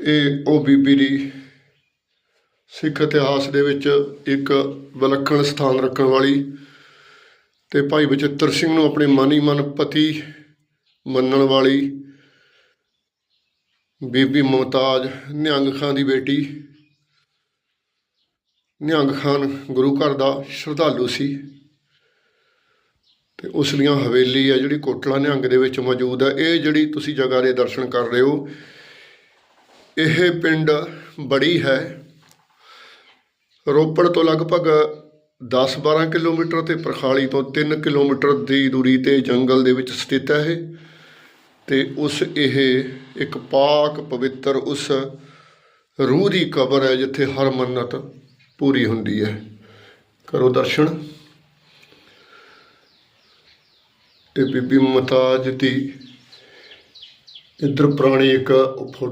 ਇਹ ਉਹ ਬੀਬੀ ਦੀ ਸਿੱਖ ਇਤਿਹਾਸ ਦੇ ਵਿੱਚ ਇੱਕ ਵਿਲੱਖਣ ਸਥਾਨ ਰੱਖਣ ਵਾਲੀ ਤੇ ਭਾਈ ਬਚਿੱਤਰ ਸਿੰਘ ਨੂੰ ਆਪਣੇ ਮਨ ਹੀ ਮਨ ਪਤੀ ਮੰਨਣ ਵਾਲੀ ਬੀਬੀ ਮੁਮਤਾਜ ਨਿਹੰਗ ਖਾਨ ਦੀ ਬੇਟੀ। ਨਿਹੰਗ ਖਾਨ ਗੁਰੂ ਘਰ ਦਾ ਸ਼ਰਧਾਲੂ ਸੀ ਤੇ ਉਸ ਦੀਆਂ ਹਵੇਲੀ ਹੈ ਜਿਹੜੀ ਕੋਟਲਾ ਨਿਹੰਗ ਦੇ ਵਿੱਚ ਮੌਜੂਦ ਹੈ ਇਹ ਜਿਹੜੀ ਤੁਸੀਂ ਜਗ੍ਹਾ ਦੇ ਦਰਸ਼ਨ ਕਰ ਰਹੇ ਹੋ ਇਹ ਪਿੰਡ ਬੜੀ ਹੈ। ਰੋਪੜ ਤੋਂ ਲਗਭਗ 10-12 ਕਿਲੋਮੀਟਰ ਤੇ ਪ੍ਰਖਾਲੀ ਤੋਂ 3 ਕਿਲੋਮੀਟਰ ਦੀ ਦੂਰੀ ਤੇ ਜੰਗਲ ਦੇ ਵਿੱਚ ਸਥਿਤ ਹੈ ਇਹ। ਤੇ ਉਸ ਇਹ ਇੱਕ ਪਾਕ ਪਵਿੱਤਰ ਉਸ ਰੂਹ ਦੀ ਕਬਰ ਹੈ ਜਿੱਥੇ ਹਰ ਮੰਨਤ ਪੂਰੀ ਹੁੰਦੀ ਹੈ। ਕਰੋ ਦਰਸ਼ਨ। ਇਹ ਬੀਬੀ ਮਤਾਜ ਦੀ ਇੱਧਰ ਪੁਰਾਣੀ ਇੱਕ ਫੋਟੋ